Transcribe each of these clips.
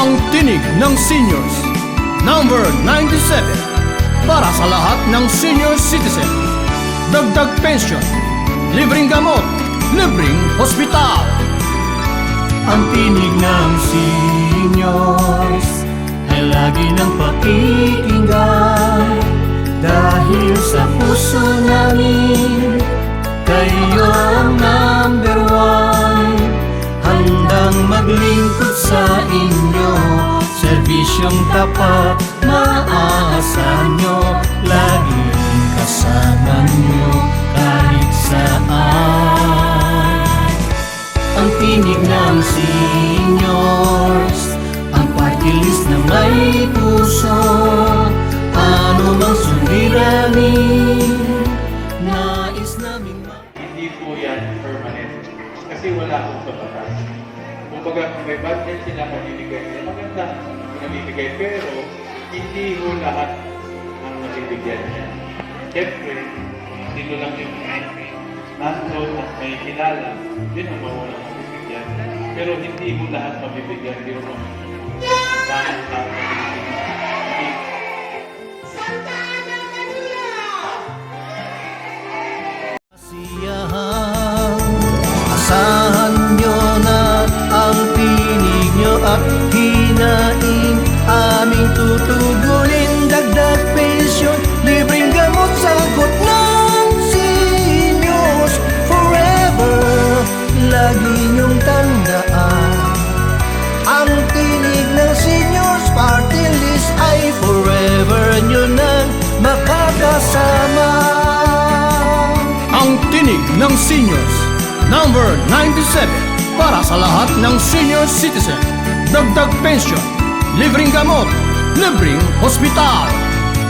Ang tinig ng seniors. Number 97. Para sa lahat ng senior citizen. Dagdag pension. Libreng gamot. Libreng hospital. Ang tinig ng seniors ay lagi ng pakikinggan Dahil sa puso namin, kayo ang number one Handang maglingkod sa serbisyong tapat Maaasahan nyo, laging kasama nyo kahit saan ang tinig ng seniors Ang party list na may puso Ano mang suliranin Nais namin Hindi po yan permanent. Kasi wala akong sa batas. Kumbaga, may budget sila mabibigay nila, maganda nabibigay. Pero, hindi ho lahat ang nabibigyan niya. Siyempre, sino lang yung nandun at may kilala, yun ang mawala mabibigyan. Pero hindi mo lahat mabibigyan. Hindi mo lahat mabibigyan. Asahan nyo na ang tinig nyo at tinig ng seniors. Number 97 para sa lahat ng senior citizen. Dagdag pension, libreng gamot, libreng hospital.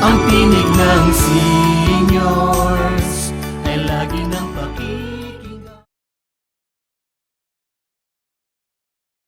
Ang tinig ng senior.